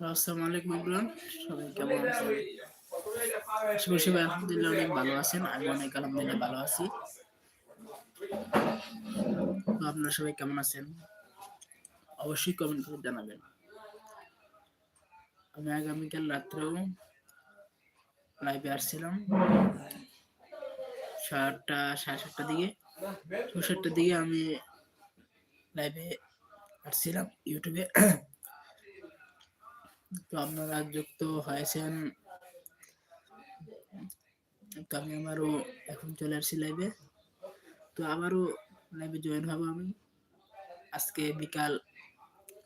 আসসালামু আলাইকুম ইমরান সবাই কেমন আছেন? করি সবাই আলহামদুলিল্লাহ অনেক ভালো আছেন। আমি অনেক আলহামদুলিল্লাহ ভালো আছি। আপনারা সবাই কেমন আছেন? অবশ্যই কমেন্ট করে জানাবেন। আমি আগামীকাল রাত্রেও লাইভে আসছিলাম। সাতটা সাড়ে সাতটার দিকে। সাতটার দিকে আমি লাইভে আসছিলাম ইউটিউবে তো আপনারা যুক্ত হয়েছেন। তো আমি আমারও এখন চলে আসছি লাইভে তো আবারও লাইভে জয়েন হব আমি। আজকে বিকাল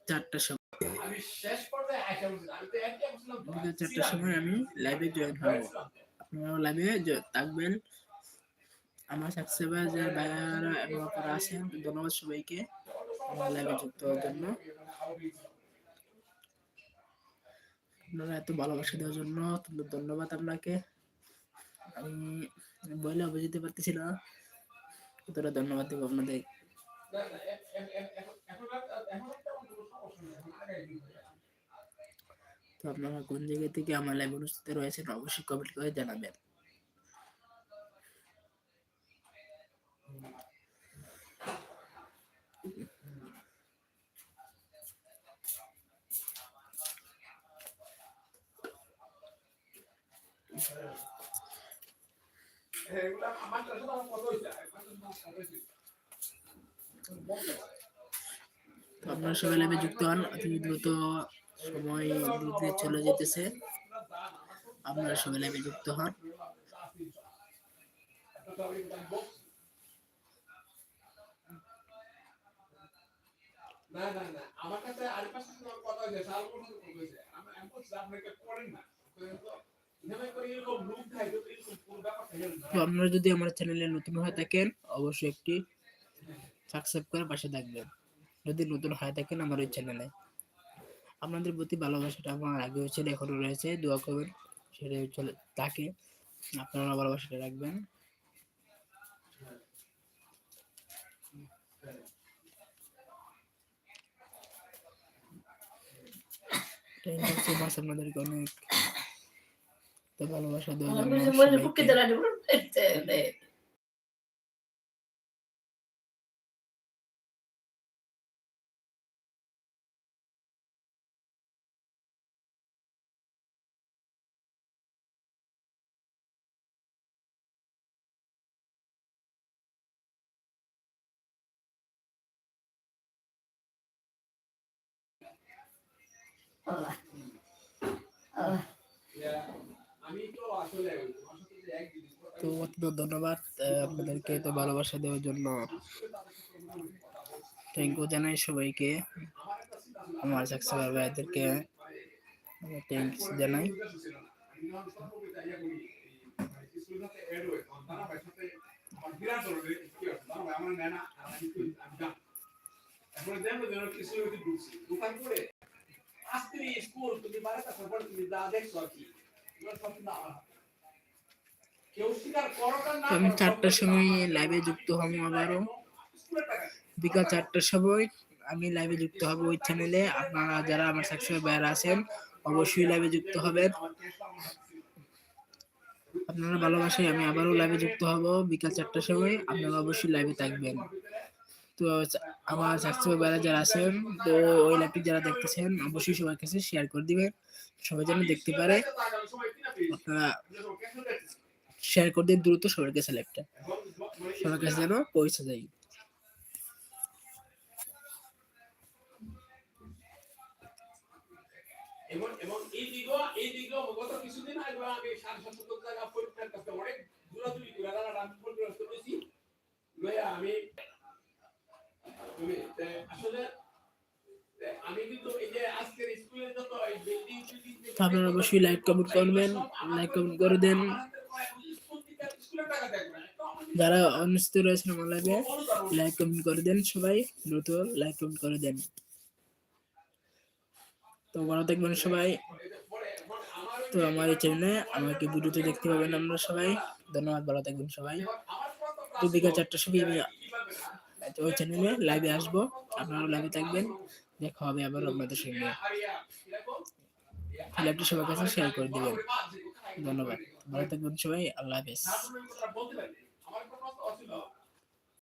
চারটার সময়। বিকাল চারটার সময় আমি লাইভে জয়েন হব। আপনারাও লাইভে থাকবেন। আমার সাবস্ক্রাইবার যে ভাইয়ারা এবং আপনারা আছেন, ধন্যবাদ সবাইকে। আমার লাইভে যুক্ত হওয়ার জন্য। আপনারা এত ভালোবাসা দেওয়ার জন্য ধন্যবাদ আপনাকে। আমি বলে বুঝতে পারতেছি না। কতটা ধন্যবাদ দেবো আপনাদের? তো আপনারা কোন জায়গা থেকে আমার লাইভ অনুষ্ঠিত রয়েছেন অবশ্যই কমেন্ট করে জানাবেন। আপনারা সবাই লাইভে যুক্ত হন। অতি দ্রুত সময় দ্রুত চলে যেতেছে। আপনারা সবাই লাইভে যুক্ত হন। না না না, আমার কাছে আর পাশে কথা হয়েছে সাল বছর হয়েছে আমি আমি বলছি আপনাকে করেন না। তো আপনারা যদি আমার চ্যানেলে নতুন হয়ে থাকেন, অবশ্যই একটি সাবস্ক্রাইব করে পাশে থাকবেন। যদি নতুন হয়ে থাকেন আমার ওই চ্যানেলে আপনাদের প্রতি ভালোবাসাটা আমার আগেও ছিল এখনও রয়েছে, দোয়া করবেন সেটা চলে তাকে আপনারা ভালোবাসাটা রাখবেন। আপনাদেরকে অনেক। তো ভালোবাসা দেওয়ার জন্য সবাইকে। আমি তো আসলে আমার সাথে যে এক জিনিস তো অত্যন্ত ধন্যবাদ আপনাদেরকে তো ভালোবাসা দেওয়ার জন্য। থ্যাংক ইউ জানাই সবাইকে, আমার সাবস্ক্রাইবার ভাইদেরকে থ্যাংকস জানাই। আজকে স্কুল তুমি বাড়িতে খবর তুমি যা দেখছ আর কি সব কিন্তু আমার আমি চারটার সময় লাইভে যুক্ত হব আবারও। বিকাল চারটার সময় আমি লাইভে যুক্ত হব ওই চ্যানেলে আপনারা যারা আমার সাবস্ক্রাইবার আছেন অবশ্যই লাইভে যুক্ত হবেন। আপনারা ভালোবাসায় আমি আবারও লাইভে যুক্ত হব বিকাল চারটার সময়। আপনারা অবশ্যই লাইভে থাকবেন। তো আমার সাবস্ক্রাইবার যারা আছেন তো ওই লাইভটি যারা দেখতেছেন অবশ্যই সবার কাছে শেয়ার করে দিবেন। সবাই যেন দেখতে পারে। আপনারা শেয়ার করে দিন দ্রুত সবার কাছে লাইভটা সবার কাছে যেন পৌঁছে যায় এবং এবং এই দিক এই দিক গত কিছুদিন আগে আমি সাড়ে সাতশো টাকা পরীক্ষার কাছে অনেক দূরাদূরি করে দাঁড়া আমি ফোন করেছি লইয়া আমি আসলে আমি কিন্তু এই যে আজকের স্কুলে যত এই বিল্ডিং তো আপনারা অবশ্যই লাইক কমেন্ট করবেন লাইক কমেন্ট করে দেন। যারা অনুষ্ঠিত রয়েছেন আমার লাইভে লাইক কমেন্ট করে দেন সবাই, দ্রুত লাইক কমেন্ট করে দেন। তো ভালো থাকবেন সবাই। তো আমার এই চ্যানেলে আমাকে ভিডিওতে দেখতে পাবেন আমরা সবাই। ধন্যবাদ, ভালো থাকবেন সবাই। তো বিকাল চারটার সময় আমি ওই চ্যানেলে লাইভে আসব। আপনারা লাইভে থাকবেন। দেখা হবে আবার আপনাদের সঙ্গে। লাইভটি সবার কাছে শেয়ার করে দিবেন। ধন্যবাদ। ভালো থাকবেন সবাই। আল্লাহ হাফেজ। বলতে পারি